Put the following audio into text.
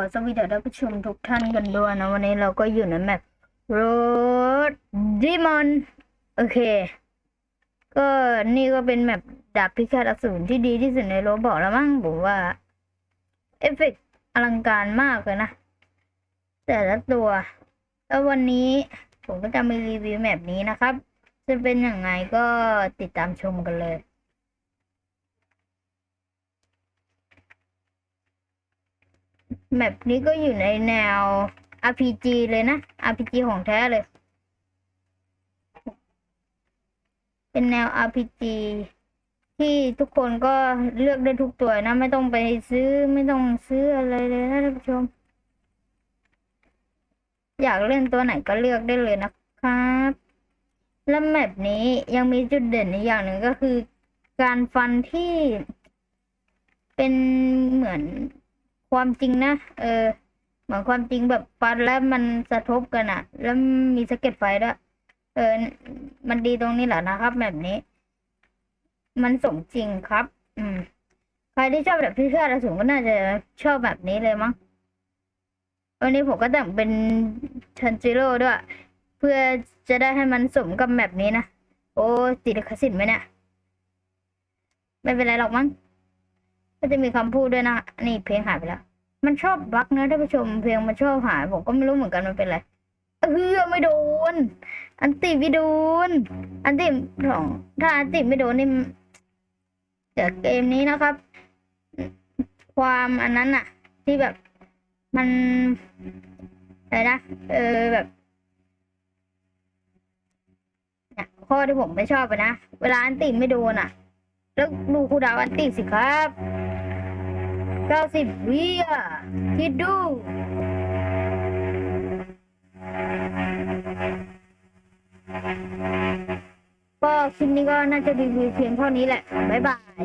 อสวัสดีท่านผู้ชมทุกท่านกันด้วยนะ วันนี้เราก็อยู่ในแมปโรดดิมอนโอเค ก็นี่ก็เป็นแมปดาบพิฆาตอสูรที่ดีที่สุดในโรบอกแล้วมั้งผมว่า เอฟเฟกต์อลังการมากเลยนะ แต่ละตัว แล้ววันนี้ผมก็จะมารีวิวแมปนี้นะครับ จะเป็นยังไงก็ติดตามชมกันเลย แมปนี้ก็อยู่ในแนว RPG เลยนะ RPG ของแท้เลย เป็นแนว RPG ที่ทุกคนก็เลือกได้ทุกตัวนะ ไม่ต้องไปซื้อไม่ต้องซื้ออะไรเลยนะท่านผู้ชม อยากเล่นตัวไหนก็เลือกได้เลยนะครับ และแมปนี้ยังมีจุดเด่นอีกอย่างหนึ่งก็คือ การฟันที่เป็นเหมือน ความจริงนะ เออเหมือนความจริงแบบฟันแล้วมันสะทบกันอะแล้วมีสะเก็ดไฟด้วย เออ มันดีตรงนี้แหละนะครับ แบบนี้ มันสมจริงครับ อืม ใครที่ชอบแบบพี่เชื่อระสูงก็น่าจะชอบแบบนี้เลยมั้งวันนี้ผมก็แต่งเป็นชันจิโร่ด้วย เพื่อจะได้ให้มันสมกับแบบนี้นะ โอ้ติดลิขสิทธิ์ไหมเนี่ย ไม่เป็นไรหรอกมั้ง ก็จะมีคำพูดด้วยนะ นี่เพลงหายไปแล้ว มันชอบบั๊กนะท่านผู้ชมเพลงมันชอบหายผมก็ไม่รู้เหมือนกันมันเป็นอะไรเออไม่โดน อันติไม่โดน อันติสองถ้าอันติไม่โดนนี่จากเกมนี้นะครับ ความอันนั้นอะที่แบบมันอะไรนะเออแบบข้อที่ผมไม่ชอบไปนะ เวลาอันติไม่โดนอะแล้วดูคูดาวอันติสิครับ เก้าสิบวิอะคิดดูก็คลิปนี้ก็น่าจะรีวิวเพียงเท่านี้แหละ บ๊ายบาย